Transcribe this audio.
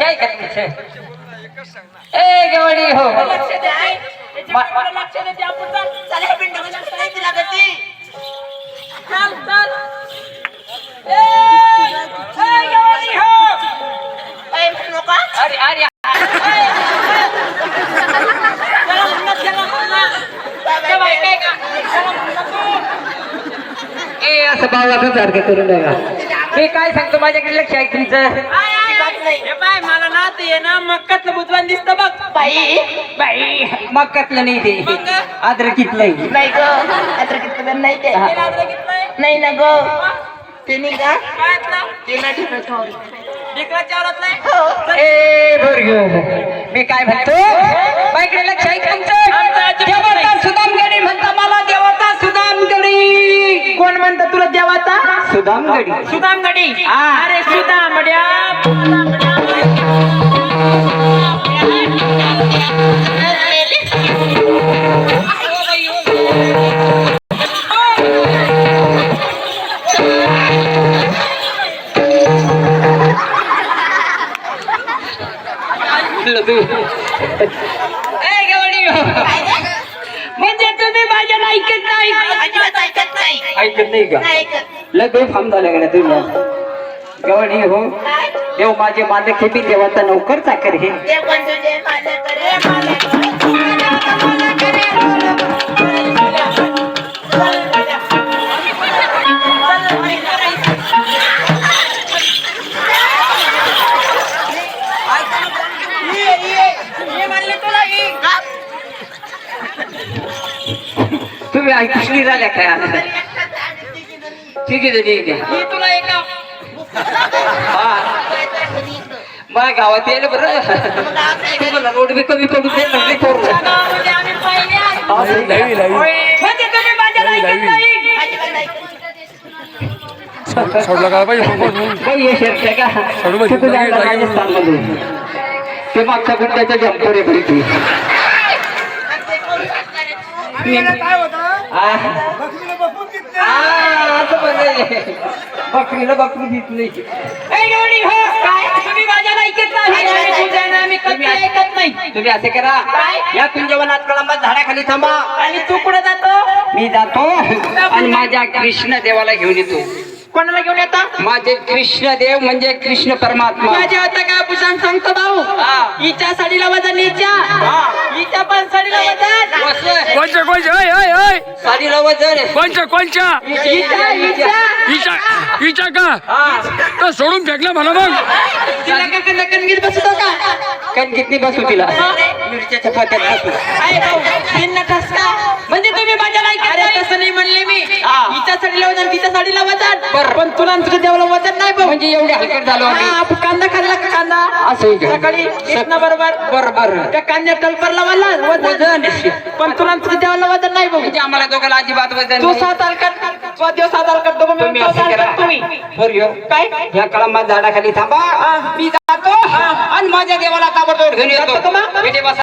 आहे का ए गवडी हो लक्ष याच्याकडे लक्ष दे ते आपण चल. चल, ह्या पिंडावर लक्ष नाही दिला का ती? चल, चल. ए, ए, गवळी हो. ए, नका. अरे अरे. त्या. ए असं भावाचं सारखं करू नका मी काय सांगतो माझ्याकडे लक्ष आहे तुमचं ना मक्कातलं दिसतं बघ. बाई. बाई. मग कसलं नाही ते. मग? अद्रकीतलं नाही ग. नाही ते. नाही ना ग. ते नाही का? कायतलं? ते नाही ठेवत हो. ढेकळाच्या आवरातलंय? ए भरगो मी काय म्हणतो? माझ्याकडे लक्ष आहे तुमचं. देवाचा सुदामगडी म्हणता मला देवाचा सुदामगडी. कोण म्हणतं तुला देवाचा? सुदामगडी. सुदामगडी. हा. अरे सुदामड्या गवडी हो. म्हणजे तुम्ही माझ्या ऐकत नाही अजिबात ऐकत नाही ऐकत नाही का नाही ऐकत लय बेफाम झालं गड्या तुम्ही गवडी हो. देव माझे मालक हे मी देवाचा नोकर चाकर हे. तुम्ही ऐकली झाल्या काय आता? ठीक आहे तुला एका हा मला गावात यायला बरं. रोड बी कमी पडू दे करू आहे. आहे. म्हणजे नाही. सोडलं का पाहिजे हे आहे का? ते मागच्या गुंड्याच्या जम्पोरे पैकी असं म्हणजे बकरीला बकरी हो. काय? तुम्ही माझ्या ऐकत नाही. कधी ऐकत नाही. तुम्ही असे करा. या कुंजवनात कळंबात झाडाखाली थांबा. आणि तू कुठे जातो? मी जातो. आणि माझ्या कृष्ण देवाला घेऊन येतो. कोणाला घेऊन येता? माझे कृष्ण देव म्हणजे कृष्ण परमात्मा. माझ्या आता काय पुसांग सांगतो भाऊ? हा. कोणच्या कोणच्या? ऐ ऐ ऐ. साडीला वजन आहे. कोणच्या कोणच्या? हिच्या हिच्या हिच्या हिच्या का हा. तर सोडून फेकलं म्हणा मग? तिला का कणगीत बसतो का बसू तिला. मिरच्या चपात्यात बसू. आहे भाऊ म्हणजे हा. हिच्या साडीला वजन तिच्या साडीला वजन. बरं. पण तुला आणि तुझ्या देवाला वजन नाही भाऊ. म्हणजे एवढे हलकट झालो हा, आपण कांदा खाल्ला का कांदा? असं आहे का? सकाळी ना बरोबर. बरोबर त्या कांद्या टलपरला वाला वजन. पण तुला आणि तुझ्या देवाला वजन नाही भाऊ. म्हणजे आम्हाला दोघांना अजिबात वजन तू नाही. सात हलकट तो देव सात हलकट दोघं तुम्ही मिळून असं चौदा करा. हलकट तुम्ही. बरं ह्यो. काय? या झाडाखाली थांबा. मी जातो. आणि माझ्या देवाला ताबडतोब घेऊन जातो येतो का मग? इथे बसा